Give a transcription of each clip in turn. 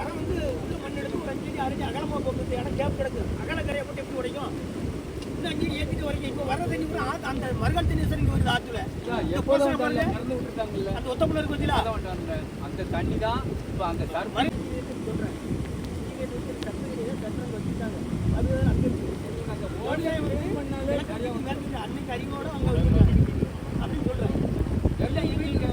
அரைஞ்சு அகலமா போக்குறது இடம் கேப் கிடக்கு அகலக்கரையை போட்டு எப்படி உடைக்கும் இன்னும் அஞ்சு ஏற்றிட்டு வரைக்கும் இப்போ வர தண்ணி கூட ஆத்து அந்த மறுகால் தண்ணி சார் வருது ஆற்றுல அந்த இருக்கு பார்த்தீங்களா அந்த தண்ணி தான் இப்போ அந்த சொல்கிறேன் வச்சுட்டாங்க அது அங்கே இருக்கு அந்த விவசாயம் வந்து ஓடியை பண்ணாலே சரியா இங்க இருக்கு. அன்னைக்கு அதிகமாக அங்கே வச்சுருக்காங்க அப்படின்னு சொல்கிறேன் எல்லாம் இவங்க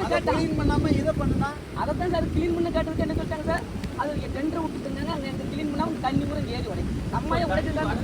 அதை க்ளீன் பண்ணாம இதை பண்ணுனா அதைத்தான் சார் க்ளீன் பண்ண கேட்டதுக்கு என்ன சொல்லிட்டாங்க சார் அது டெண்டர் விட்டுருந்தாங்க அங்கே க்ளீன் பண்ணால் தண்ணி கூட ஏறி உடைக்கும் நம்ம உடைச்சிருந்தாங்க